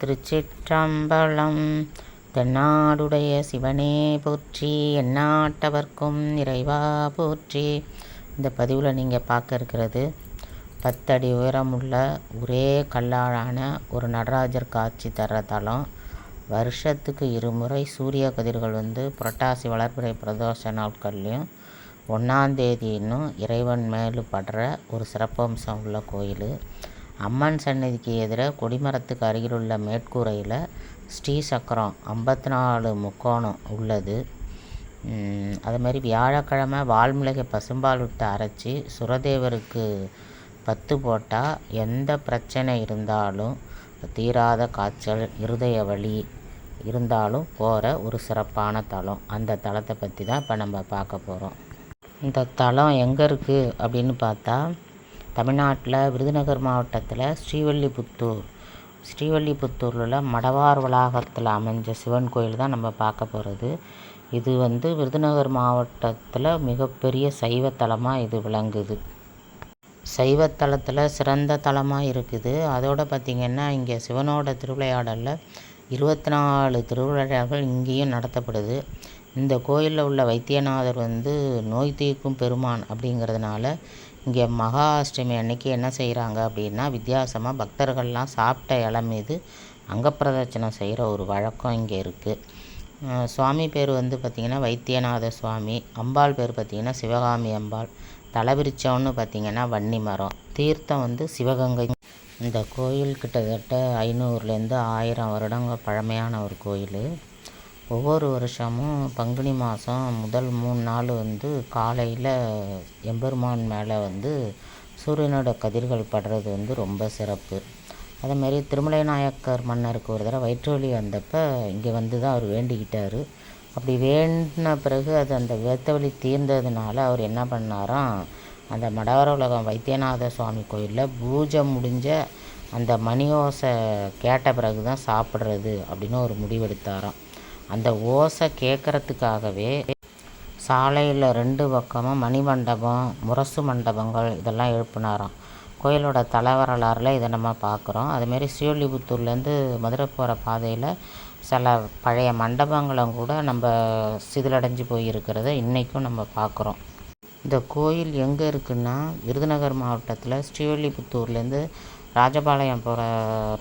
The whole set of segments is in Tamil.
திருச்சிற்றம்பலம். தென்னாடுடைய சிவனே போற்றி எந்நாட்டவர்க்கும் இறைவா போற்றி. இந்த பதிவில் நீங்கள் பார்க்க இருக்கிறது பத்தடி உயரமுள்ள ஒரே கல்லாலான ஒரு நடராஜர் காட்சி தர்ற தலம். வருஷத்துக்கு இருமுறை சூரிய கதிர்கள் வந்து புரட்டாசி வளர்பிறை பிரதோஷ நாட்கள்லையும் ஒன்றாந்தேதினும் இறைவன் மேலு படுற ஒரு சிறப்பம்சம் உள்ள கோயில். அம்மன் சன்னதிக்கு எதிராக கொடிமரத்துக்கு அருகிலுள்ள மேற்கூரையில் ஸ்ரீ சக்கரம் ஐம்பத்தி நாலு முக்கோணம் உள்ளது. அதுமாரி மாதிரி வியாழக்கிழமை வால்மிளகை பசும்பால் விட்டு அரைச்சி சுரதேவருக்கு பத்து போட்டால் எந்த பிரச்சனை இருந்தாலும் தீராத காய்ச்சல் இருதய வலி இருந்தாலும் போகிற ஒரு சிறப்பான தலம். அந்த தலத்தை பற்றி தான் இப்போ நம்ம பார்க்க போகிறோம் இந்த தலம் எங்கே இருக்குது அப்படின்னு பார்த்தா தமிழ்நாட்டில் விருதுநகர் மாவட்டத்தில் ஸ்ரீவல்லிபுத்தூர் ஸ்ரீவல்லிபுத்தூரில் உள்ள மடவார் வளாகத்தில் அமைஞ்ச சிவன் கோயில் தான் நம்ம பார்க்க போகிறது. இது வந்து விருதுநகர் மாவட்டத்தில் மிகப்பெரிய சைவத்தலமாக இது விளங்குது. சைவத்தலத்தில் சிறந்த தலமாக இருக்குது. அதோடு பார்த்திங்கன்னா இங்கே சிவனோட திருவிளையாடலில் இருபத்தி நாலு திருவிளையாடல்கள் இங்கேயும் நடத்தப்படுது. இந்த கோயிலில் உள்ள வைத்தியநாதர் வந்து நோய் தீர்க்கும் பெருமான் அப்படிங்கிறதுனால இங்கே மகா அஷ்டமி அன்னைக்கு என்ன செய்கிறாங்க அப்படின்னா வித்தியாசமாக பக்தர்கள்லாம் சாப்பிட்ட இலை மீது அங்கப்பிரதட்சணம் செய்கிற ஒரு வழக்கம் இங்கே இருக்குது சுவாமி பேர் வந்து பார்த்திங்கன்னா வைத்தியநாத சுவாமி. அம்பாள் பேர் பார்த்திங்கன்னா சிவகாமி அம்பாள். தலைவிரிச்சோன்னு பார்த்திங்கன்னா வன்னி மரம். தீர்த்தம் வந்து சிவகங்கை. இந்த கோயில் கிட்டத்தட்ட ஐநூறுலேருந்து ஆயிரம் வருடங்கள் பழமையான ஒரு கோயில். ஒவ்வொரு வருஷமும் பங்குனி மாதம் முதல் மூணு நாள் வந்து காலையில் எம்பெருமான் மேலே வந்து சூரியனோட கதிர்கள் படுறது வந்து ரொம்ப சிறப்பு. அதேமாரி திருமலை நாயக்கர் மன்னருக்கு ஒரு தடவை வயிற்று வலி வந்தப்போ இங்கே வந்து தான் அவர் வேண்டிக்கிட்டார். அப்படி வேண்டின பிறகு அது அந்த வேத்த வலி தீர்ந்ததுனால அவர் என்ன பண்ணாராம் அந்த மடவர உலகம் வைத்தியநாத சுவாமி கோயிலில் பூஜை முடிஞ்ச அந்த மணியோசை கேட்ட பிறகு தான் சாப்பிட்றது அப்படின்னு ஒரு முடிவெடுத்தாராம். அந்த ஓசை கேட்குறதுக்காகவே சாலையில் ரெண்டு பக்கமும் மணி மண்டபம் முரசு மண்டபங்கள் இதெல்லாம் எழுப்பினாராம். கோயிலோட தலைவரலாறில் இதை நம்ம பார்க்குறோம். அதுமாரி ஸ்ரீவில்லிபுத்தூர்லேருந்து மதுரை போகிற பாதையில் சில பழைய மண்டபங்களும் கூட நம்ம சிதிலடைஞ்சு போயிருக்கிறத இன்றைக்கும் நம்ம பார்க்குறோம். இந்த கோயில் எங்கே இருக்குன்னா விருதுநகர் மாவட்டத்தில் ஸ்ரீவில்லிபுத்தூர்லேருந்து ராஜபாளையம் போகிற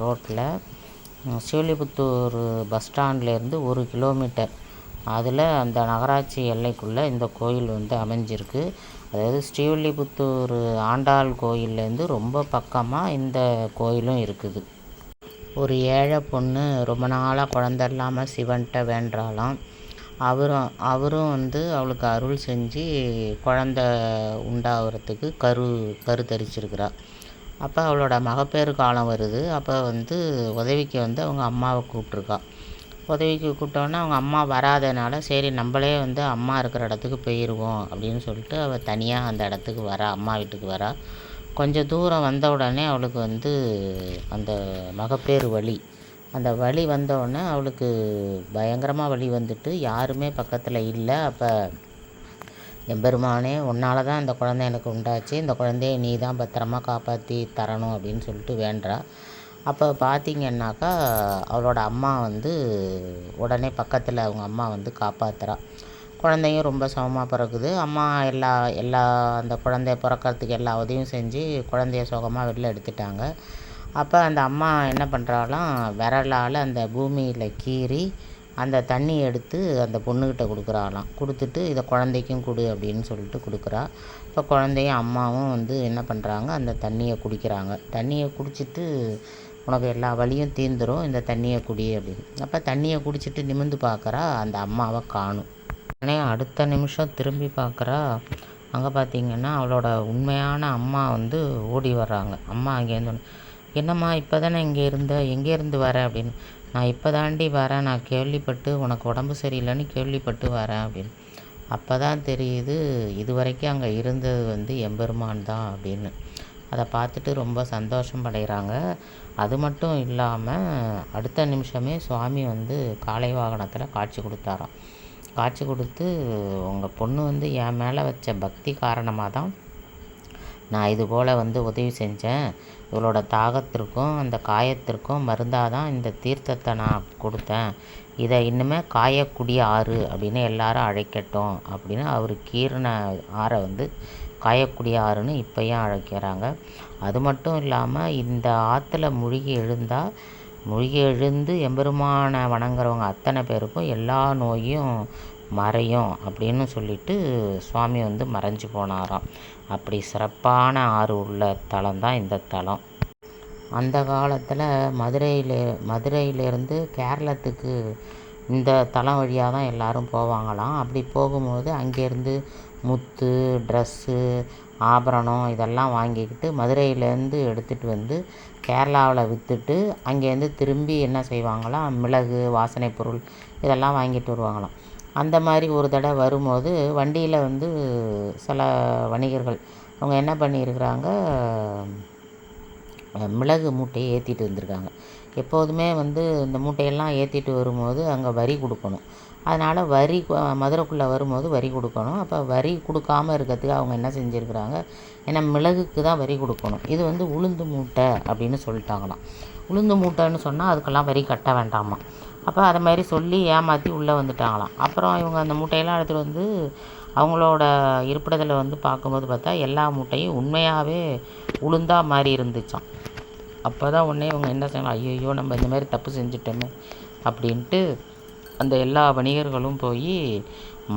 ரோட்டில் ஸ்ரீவில்லிபுத்தூர் பஸ் ஸ்டாண்ட்லேருந்து ஒரு கிலோமீட்டர். அதில் அந்த நகராட்சி எல்லைக்குள்ளே இந்த கோயில் வந்து அமைஞ்சிருக்கு. அதாவது ஸ்ரீவில்லிபுத்தூர் ஆண்டாள் கோயிலேருந்து ரொம்ப பக்கமாக இந்த கோயிலும் இருக்குது. ஒரு ஏழை பொண்ணு ரொம்ப நாளாக குழந்த இல்லாமல் சிவன்கிட்ட வேண்டாலாம் அவரும் அவரும் வந்து அவளுக்கு அருள் செஞ்சு குழந்த உண்டாகிறதுக்கு கரு கரு தரிச்சிருக்கிறாள் அப்போ அவளோட மகப்பேறு காலம் வருது. அப்போ வந்து உதவிக்கு வந்து அவங்க அம்மாவை கூப்பிட்ருக்கா. உதவிக்கு கூப்பிட்டோன்னே அவங்க அம்மா வராதனால சரி நம்மளே வந்து அம்மா இருக்கிற இடத்துக்கு போயிடுவோம் அப்படின்னு சொல்லிட்டு அவள் தனியாக அந்த இடத்துக்கு வரா அம்மா வீட்டுக்கு வரா. கொஞ்சம் தூரம் வந்த உடனே அவளுக்கு வந்து அந்த மகப்பேறு வலி. அந்த வலி வந்தவுடனே அவளுக்கு பயங்கரமாக வலி வந்துட்டு யாருமே பக்கத்தில் இல்லை. அப்போ எம்பெருமானே உன்னால் தான் இந்த குழந்தை எனக்கு உண்டாச்சு. இந்த குழந்தைய நீ தான் பத்திரமா காப்பாற்றி தரணும் அப்படின்னு சொல்லிட்டு வேண்டுறா. அப்போ பார்த்திங்கன்னாக்கா அவளோட அம்மா வந்து உடனே பக்கத்தில் அவங்க அம்மா வந்து காப்பாற்றுறா குழந்தையும் ரொம்ப சமமாக பிறகுது அம்மா எல்லா எல்லா அந்த குழந்தைய பிறக்கிறதுக்கு எல்லா உதவியும் செஞ்சு குழந்தைய சுகமாக வெளில எடுத்துட்டாங்க. அப்போ அந்த அம்மா என்ன பண்ணுறாலாம் விரலால் அந்த பூமியில் கீறி அந்த தண்ணி எடுத்து அந்த பொண்ணுக்கிட்ட கொடுக்குறாளாம். கொடுத்துட்டு இதை குழந்தைக்கும் கொடு அப்படின்னு சொல்லிட்டு கொடுக்குறா. இப்போ குழந்தையும் அம்மாவும் வந்து என்ன பண்ணுறாங்க அந்த தண்ணியை குடிக்கிறாங்க. தண்ணியை குடிச்சிட்டு உனக்கு எல்லா வழியும் தீர்ந்துடும் இந்த தண்ணியை குடி அப்படின்னு. அப்போ தண்ணியை குடிச்சிட்டு நிமிந்து பார்க்குறா அந்த அம்மாவை காணும். உடனே அடுத்த நிமிஷம் திரும்பி பார்க்குறா அங்கே பார்த்தீங்கன்னா அவளோட உண்மையான அம்மா வந்து ஓடி வர்றாங்க. அம்மா அங்கேருந்து என்னம்மா இப்போ தானே இங்கே இருந்த எங்கேருந்து வர? அப்படின்னு. நான் இப்போ தாண்டி வரேன். நான் கேள்விப்பட்டு உனக்கு உடம்பு சரியில்லைன்னு கேள்விப்பட்டு வரேன் அப்படின்னு. அப்போ தான் தெரியுது இது வரைக்கும் அங்கே இருந்தது வந்து எம்பெருமான் தான் அப்படின்னு. அதை பார்த்துட்டு ரொம்ப சந்தோஷம் அடைகிறாங்க. அது மட்டும் இல்லாமல் அடுத்த நிமிஷமே சுவாமி வந்து காலை வாகனத்தில் காட்சி கொடுத்தாராம். காட்சி கொடுத்து உங்கள் பொண்ணு வந்து என் மேலே வச்ச பக்தி காரணமாக தான் நான் இது போல் வந்து உதவி செஞ்சேன். இவளோட தாகத்திற்கும் அந்த காயத்திற்கும் மருந்தாக தான் இந்த தீர்த்தத்தை நான் கொடுத்தேன். இதை இன்னுமே காயக்கூடிய ஆறு அப்படின்னு எல்லாரும் அழைக்கட்டும் அப்படின்னு அவர் கீறின ஆறை வந்து காயக்கூடிய ஆறுன்னு இப்போயும் அழைக்கிறாங்க. அது மட்டும் இல்லாமல் இந்த ஆற்றுல மூழ்கி எழுந்தால் மூழ்கி எழுந்து எம்பெருமானை வணங்குறவங்க அத்தனை பேருக்கும் எல்லா நோயும் மறையும் அப்படின்னு சொல்லிட்டு சுவாமி வந்து மறைஞ்சு போனாராம். அப்படி சிறப்பான ஆறு உள்ள தலம் தான் இந்த தலம். அந்த காலத்தில் மதுரையில் மதுரையிலேருந்து கேரளத்துக்கு இந்த தலம் வழியாக தான் எல்லாரும் போவாங்களாம். அப்படி போகும்போது அங்கேருந்து முத்து ட்ரெஸ்ஸு ஆபரணம் இதெல்லாம் வாங்கிக்கிட்டு மதுரையிலேருந்து எடுத்துகிட்டு வந்து கேரளாவில் விற்றுட்டு அங்கேருந்து திரும்பி என்ன செய்வாங்களாம்? மிளகு வாசனை பொருள் இதெல்லாம் வாங்கிட்டு வருவாங்களாம். அந்த மாதிரி ஒரு தடவை வரும்போது வண்டியில் வந்து சில வணிகர்கள் அவங்க என்ன பண்ணியிருக்கிறாங்க? மிளகு மூட்டையை ஏற்றிட்டு வந்திருக்காங்க. எப்போதுமே வந்து இந்த மூட்டையெல்லாம் ஏற்றிட்டு வரும்போது அங்கே வரி கொடுக்கணும். அதனால் வரி மதுரைக்குள்ளே வரும்போது வரி கொடுக்கணும். அப்போ வரி கொடுக்காம இருக்கிறதுக்கு அவங்க என்ன செஞ்சுருக்குறாங்க? ஏன்னா மிளகுக்கு தான் வரி கொடுக்கணும். இது வந்து உளுந்து மூட்டை அப்படின்னு சொல்லிட்டாங்களாம். உளுந்து மூட்டைன்னு சொன்னால் அதுக்கெல்லாம் வரி கட்ட வேண்டாமா அப்போ அதை மாதிரி சொல்லி ஏமாற்றி உள்ளே வந்துட்டாங்களாம். அப்புறம் இவங்க அந்த மூட்டையெல்லாம் எடுத்துகிட்டு வந்து அவங்களோட இருப்பிடத்தில் வந்து பார்க்கும்போது பார்த்தா எல்லா மூட்டையும் உண்மையாகவே உளுந்தாக மாதிரி இருந்துச்சாம். அப்போ தான் உடனே இவங்க என்ன செய்யலாம் ஐயோ நம்ம இந்த மாதிரி தப்பு செஞ்சிட்டோமே அப்படின்ட்டு அந்த எல்லா வணிகர்களும் போய்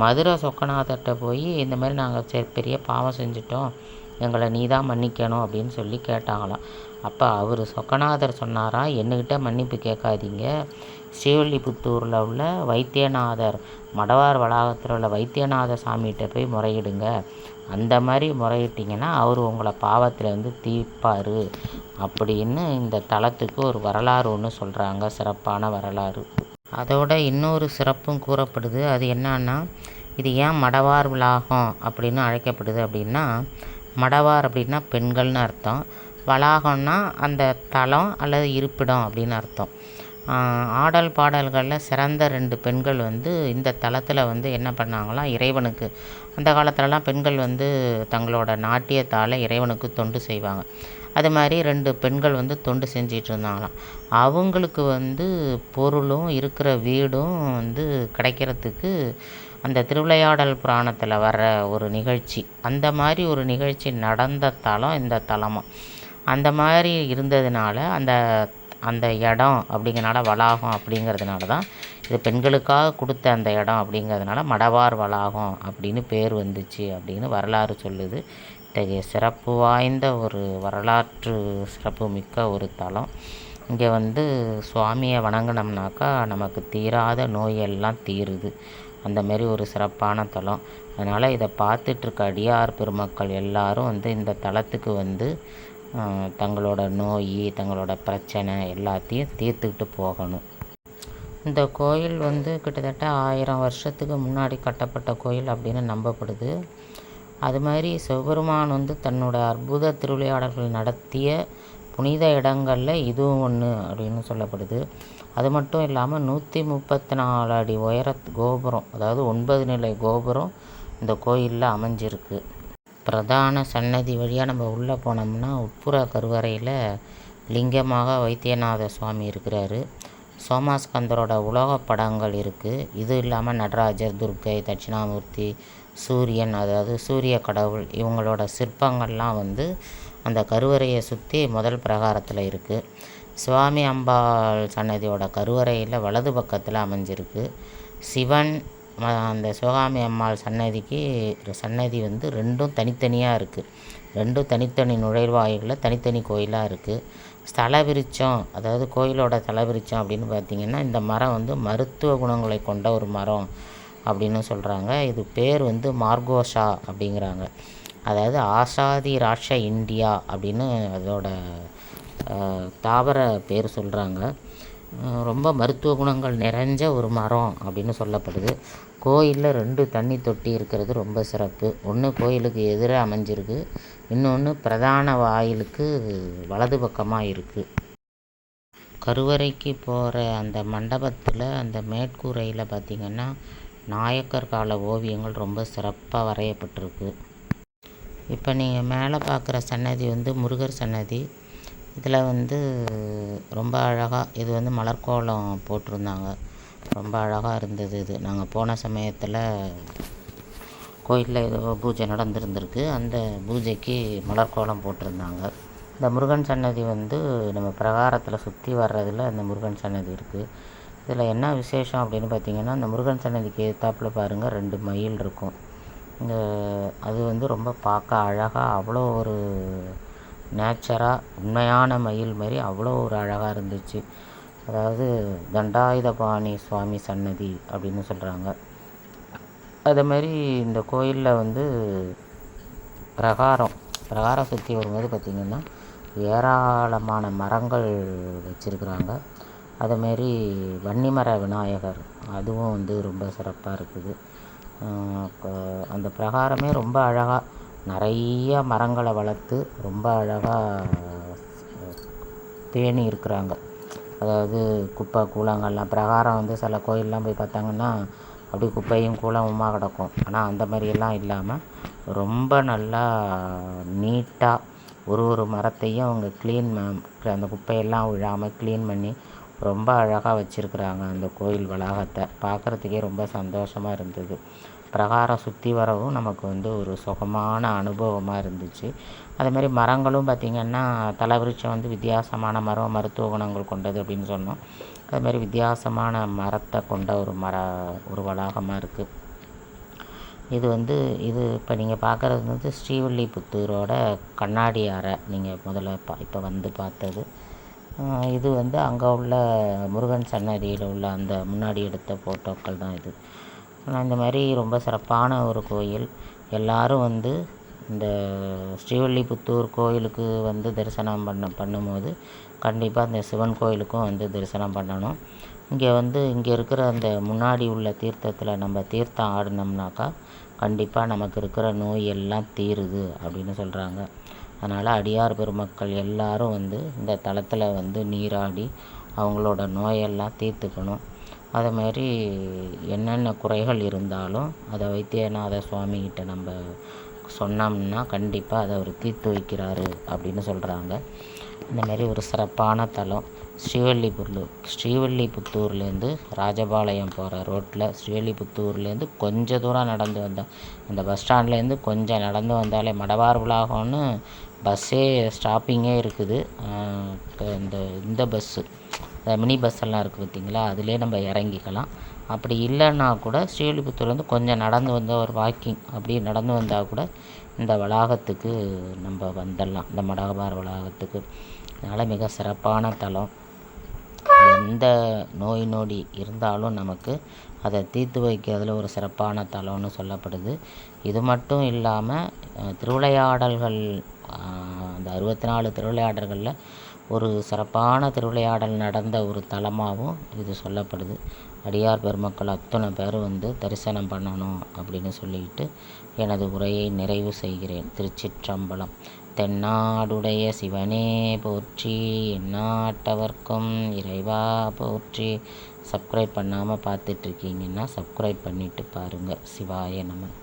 மதுரை சொக்கநாதர்கிட்ட போய் இந்த மாதிரி நாங்கள் சரி பெரிய பாவம் செஞ்சிட்டோம். எங்களை நீ தான் மன்னிக்கணும் அப்படின்னு சொல்லி கேட்டாங்களாம். அப்போ அவர் சொக்கநாதர் சொன்னாராம் என்கிட்ட மன்னிப்பு கேட்காதீங்க. ஸ்ரீவில்லிபுத்தூரில் உள்ள வைத்தியநாதர் மடவார் வளாகத்தில் உள்ள வைத்தியநாதர் சாமிகிட்ட போய் முறையிடுங்க. அந்த மாதிரி முறையிட்டிங்கன்னா அவர் உங்களை பாவத்தில் வந்து தீர்ப்பார். அப்படின்னு இந்த தலத்துக்கு ஒரு வரலாறு ஒன்று சொல்கிறாங்க சிறப்பான வரலாறு. அதோட இன்னொரு சிறப்பும் கூறப்படுது. அது என்னன்னா இது ஏன் மடவார் வளாகம் அப்படின்னு அழைக்கப்படுது அப்படின்னா மடவார் அப்படின்னா பெண்கள்னு அர்த்தம். வளாகம்னா அந்த தளம் அல்லது இருப்பிடம் அப்படின்னு அர்த்தம். ஆடல் பாடல்களில் சிறந்த ரெண்டு பெண்கள் வந்து இந்த தளத்தில் வந்து என்ன பண்ணாங்களாம்? இறைவனுக்கு. அந்த காலத்துலலாம் பெண்கள் வந்து தங்களோட நாட்டியத்தால் இறைவனுக்கு தொண்டு செய்வாங்க. அது மாதிரி ரெண்டு பெண்கள் வந்து தொண்டு செஞ்சிட்டு இருந்தாங்களாம். அவங்களுக்கு வந்து பொருளும் இருக்கிற வீடும் வந்து கிடைக்கிறதுக்கு அந்த திருவிளையாடல் புராணத்தில் வர்ற ஒரு நிகழ்ச்சி. அந்த மாதிரி ஒரு நிகழ்ச்சி நடந்த தளம் இந்த தலமாக அந்த மாதிரி இருந்ததுனால அந்த அந்த இடம் அப்படிங்கிறனால வளாகம் அப்படிங்கிறதுனால தான் இது பெண்களுக்காக கொடுத்த அந்த இடம் அப்படிங்கிறதுனால மடவார் வளாகம் அப்படின்னு பேர் வந்துச்சு அப்படின்னு வரலாறு சொல்லுது. இத்தகைய சிறப்பு வாய்ந்த ஒரு வரலாற்று சிறப்பு மிக்க ஒரு தலம். இங்கே வந்து சுவாமியை வணங்கினோம்னாக்கா நமக்கு தீராத நோயெல்லாம் தீருது. அந்த மாரி ஒரு சிறப்பான தலம். அதனால் இதை பார்த்துட்ருக்க அடியார் பெருமக்கள் எல்லாரும் வந்து இந்த தலத்துக்கு வந்து தங்களோட நோய் தங்களோட பிரச்சனை எல்லாத்தையும் தீர்த்துக்கிட்டு போகணும். இந்த கோயில் வந்து கிட்டத்தட்ட ஆயிரம் வருஷத்துக்கு முன்னாடி கட்டப்பட்ட கோயில் அப்படின்னு நம்பப்படுது. அது மாதிரி சிவபெருமான் வந்து தன்னோட அற்புத திருவிளையாடல்கள் நடத்திய புனித இடங்களில் இதுவும் ஒன்று அப்படின்னு சொல்லப்படுது. அது மட்டும் இல்லாமல் நூற்றி முப்பத்தி நாலு அடி உயர கோபுரம் அதாவது ஒன்பது நிலை கோபுரம் இந்த கோயிலில் அமைஞ்சிருக்கு. பிரதான சன்னதி வழியாக நம்ம உள்ளே போனோம்னா உட்புற கருவறையில் லிங்கமாக வைத்தியநாத சுவாமி இருக்கிறாரு. சோமாஸ்கந்தரோட உலோக படங்கள் இருக்குது இது இல்லாமல் நடராஜர் துர்க்கை தட்சிணாமூர்த்தி சூரியன் அதாவது சூரிய கடவுள் இவங்களோட சிற்பங்கள்லாம் வந்து அந்த கருவறையை சுற்றி முதல் பிரகாரத்தில் இருக்குது சுவாமி அம்பாள் சன்னதியோட கருவறையில் வலது பக்கத்தில் அமைஞ்சிருக்கு. சிவன் அந்த சிவகாமி அம்மாள் சன்னதிக்கு சன்னதி வந்து ரெண்டும் தனித்தனியாக இருக்குது ரெண்டும் தனித்தனி நுழைவாயிலில் தனித்தனி கோயிலாக இருக்குது ஸ்தல அதாவது கோயிலோட ஸ்தல அப்படின்னு பார்த்திங்கன்னா இந்த மரம் வந்து மருத்துவ குணங்களை கொண்ட ஒரு மரம் அப்படின்னு சொல்கிறாங்க இது பேர் வந்து மார்கோஷா அப்படிங்கிறாங்க. அதாவது ஆசாதி ராஷ இந்தியா அப்படின்னு அதோட தாவர பேர் சொல்கிறாங்க ரொம்ப மருத்துவ குணங்கள் நிறைஞ்ச ஒரு மரம் அப்படின்னு சொல்லப்படுது. கோயிலில் ரெண்டு தண்ணி தொட்டி இருக்கிறது ரொம்ப சிறப்பு. ஒன்று கோயிலுக்கு எதிராக அமைஞ்சிருக்கு. இன்னொன்று பிரதான வாயிலுக்கு வலது பக்கமாக இருக்குது கருவறைக்கு போகிற அந்த மண்டபத்தில் அந்த மேற்கூரையில் பார்த்திங்கன்னா நாயக்கர் கால ஓவியங்கள் ரொம்ப சிறப்பாக வரையப்பட்டிருக்கு. இப்போ நீங்கள் மேலே பார்க்குற சன்னதி வந்து முருகர் சன்னதி. இதில் வந்து ரொம்ப அழகாக இது வந்து மலர்க்கோலம் போட்டிருந்தாங்க. ரொம்ப அழகாக இருந்தது இது. நாங்கள் போன சமயத்தில் கோயிலில் ஏதோ பூஜை நடந்திருந்திருக்கு. அந்த பூஜைக்கு மலர்க்கோலம் போட்டிருந்தாங்க. இந்த முருகன் சன்னதி வந்து நம்ம பிரகாரத்தில் சுற்றி வர்றதில் அந்த முருகன் சன்னதி இருக்குது இதில் என்ன விசேஷம் அப்படின்னு பார்த்தீங்கன்னா அந்த முருகன் சன்னதிக்கு எதிர்த்தாப்புல பாருங்கள் ரெண்டு மயில் இருக்கும். இந்த அது வந்து ரொம்ப பார்க்க அழகாக அவ்வளோ ஒரு நேச்சராக உண்மையான மயில் மாதிரி அவ்வளோ ஒரு அழகாக இருந்துச்சு. அதாவது தண்டாயுதபாணி சுவாமி சன்னதி அப்படின்னு சொல்கிறாங்க அதே மாதிரி இந்த கோயிலில் வந்து பிரகாரம் பிரகாரம் சுற்றி வரும்போது பார்த்திங்கன்னா ஏராளமான மரங்கள் வச்சுருக்குறாங்க. அதேமாரி வன்னிமர விநாயகர் அதுவும் வந்து ரொம்ப சிறப்பாக இருக்குது. அந்த பிரகாரமே ரொம்ப அழகாக நிறைய மரங்களை வளர்த்து ரொம்ப அழகாக பேணி இருக்கிறாங்க. அதாவது குப்பை கூலங்கள்லாம் பிரகாரம் வந்து சில கோயிலெலாம் போய் பார்த்தாங்கன்னா அப்படி குப்பையும் கூலமுமா கிடக்கும். ஆனால் அந்த மாதிரியெல்லாம் இல்லாமல் ரொம்ப நல்லா நீட்டாக ஒரு ஒரு மரத்தையும் அவங்க க்ளீன் அந்த குப்பையெல்லாம் விழாமல் க்ளீன் பண்ணி ரொம்ப அழகாக வச்சுருக்குறாங்க அந்த கோயில் வளாகத்தை. பார்க்குறதுக்கே ரொம்ப சந்தோஷமாக இருந்தது. பிரகாரம் சுற்றி வரவும் நமக்கு வந்து ஒரு சுகமான அனுபவமாக இருந்துச்சு. அதேமாதிரி மரங்களும் பார்த்திங்கன்னா தலவிருட்சம் வந்து வித்தியாசமான மரம் மருத்துவ குணங்கள் கொண்டது அப்படின்னு சொன்னோம். அதுமாதிரி வித்தியாசமான மரத்தை கொண்ட ஒரு மர ஒரு வளாகமாக இருக்குது இது வந்து இது இப்போ நீங்கள் பார்க்குறது வந்து ஸ்ரீவில்லிபுத்தூரோட கண்ணாடி அறை. நீங்கள் முதல்ல பா இப்போ வந்து பார்த்தது. இது வந்து அங்கே உள்ள முருகன் சன்னதியில் உள்ள அந்த முன்னாடி எடுத்த ஃபோட்டோக்கள் தான் இது. ஆனால் இந்த மாதிரி ரொம்ப சிறப்பான ஒரு கோயில். எல்லோரும் வந்து இந்த ஸ்ரீவில்லிபுத்தூர் கோயிலுக்கு வந்து தரிசனம் பண்ண பண்ணும்போது கண்டிப்பாக இந்த சிவன் கோயிலுக்கும் வந்து தரிசனம் பண்ணணும். இங்கே வந்து இங்கே இருக்கிற அந்த முன்னாடி உள்ள தீர்த்தத்தில் நம்ம தீர்த்தம் ஆடினோம்னாக்கா கண்டிப்பாக நமக்கு இருக்கிற நோய் எல்லாம் தீருது அப்படின்னு சொல்கிறாங்க அதனால் அடியார் பெருமக்கள் எல்லாரும் வந்து இந்த தளத்தில் வந்து நீராடி அவங்களோட நோயெல்லாம் தீர்த்துக்கணும். அதை மாதிரி என்னென்ன குறைகள் இருந்தாலும் அதை வைத்தியநாத சுவாமிகிட்ட நம்ம சொன்னோம்னா கண்டிப்பாக அதை அவர் தீர்த்து வைக்கிறாரு அப்படின்னு சொல்கிறாங்க இந்தமாரி ஒரு சிறப்பான தலம். ஸ்ரீவல்லிபுத்தூர் ஸ்ரீவல்லிபுத்தூர்லேருந்து ராஜபாளையம் போகிற ரோட்டில் ஸ்ரீவல்லிபுத்தூர்லேருந்து கொஞ்சம் தூரம் நடந்து வந்தோம் அந்த பஸ் ஸ்டாண்ட்லேருந்து கொஞ்சம் நடந்து வந்தாலே மடவார் உலகம்னு பஸ்ஸே ஸ்டாப்பிங்கே இருக்குது. இந்த இந்த பஸ்ஸு. மினி பஸ் எல்லாம் இருக்குது பார்த்திங்களா? அதிலே நம்ம இறங்கிக்கலாம். அப்படி இல்லைன்னா கூட ஸ்ரீவில்லிபுத்தூர்லேருந்து கொஞ்சம் நடந்து வந்தால் ஒரு வாக்கிங் அப்படி நடந்து வந்தால் கூட இந்த வளாகத்துக்கு நம்ம வந்துடலாம். இந்த மடகபார் வளாகத்துக்கு. அதனால் மிக சிறப்பான தலம். எந்த நோய் நொடி இருந்தாலும் நமக்கு அதை தீர்த்து வைக்கிறதுல ஒரு சிறப்பான தலம்னு சொல்லப்படுது. இது மட்டும் இல்லாமல் திருவிளையாடல்கள் அந்த அறுபத்தி நாலு திருவிளையாடல்களில் ஒரு சிறப்பான திருவிளையாடல் நடந்த ஒரு தலமாகவும் இது சொல்லப்படுது. அடியார் பெருமக்கள் அத்தனை பேர் வந்து தரிசனம் பண்ணணும் அப்படின்னு சொல்லிட்டு எனது உரையை நிறைவு செய்கிறேன். திருச்சிற்றம்பலம் தென்னாடுடைய சிவனே போற்றி எந்நாட்டவர்க்கும் இறைவா போற்றி. சப்ஸ்கிரைப் பண்ணாமல் பார்த்துட்ருக்கீங்கன்னா சப்ஸ்கிரைப் பண்ணிவிட்டு பாருங்கள் சிவாய நமன்